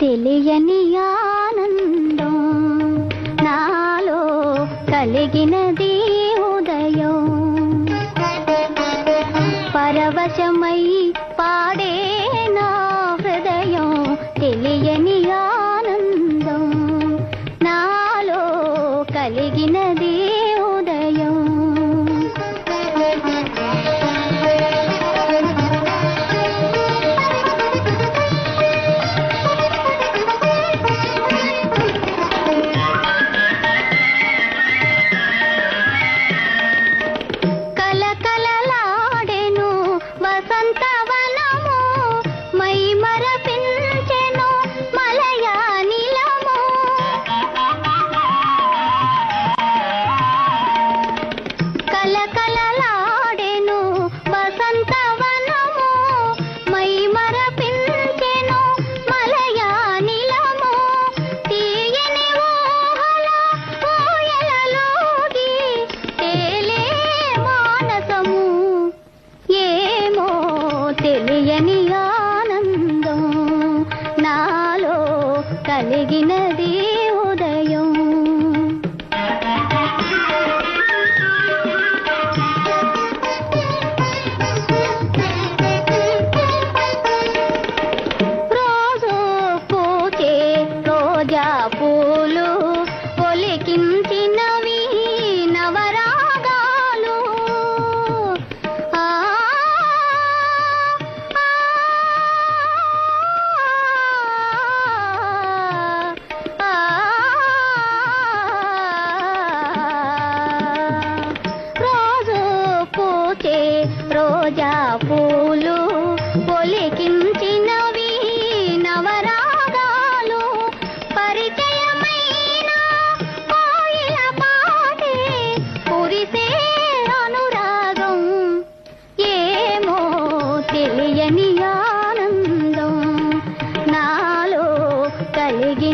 తెలియని ఆనందం నాలో కలిగినది కలిగినది.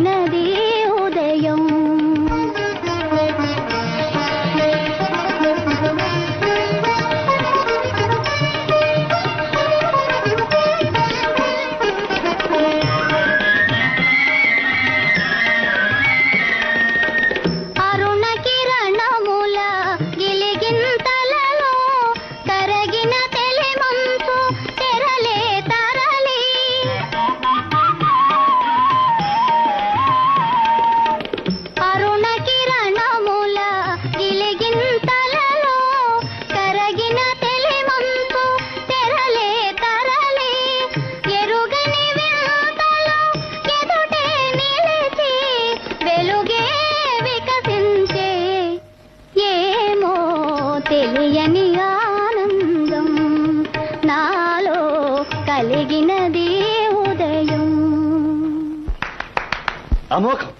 எனதே உதயம். కలిగినదే ఉదయం. అమోఘం